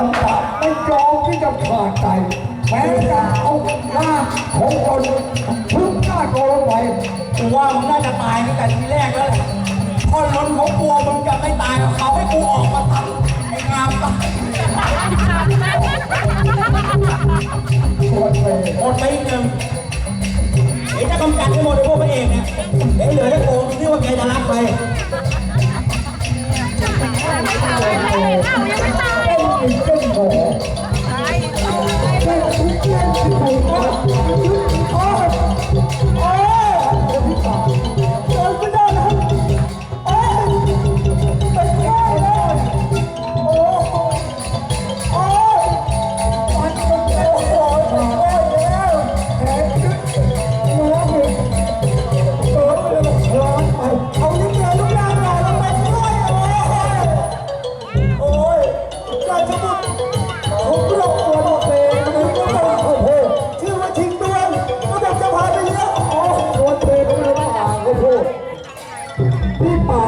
สันตะไม่ยอมที่จะขาดใจ แม้จะเอาหน้าของคนทุกหน้าโกลงไปกูว่ามึงน่าจะตายตั้งแต่ทีแรกแล้วและพอล้นของกลัวมึงจะไม่ตายเขาให้กูออกมาทำไอ้งามตายหดไปหมดไปอีกหนึ่งเดี๋จะกำจัดให้หมดไพวกพระเอกเนี่ยเดี๋ยวเหลือแต่โกงที่ว่าแกจะรักไปยังไม่ตายยังไม่ตาย พี่ป่า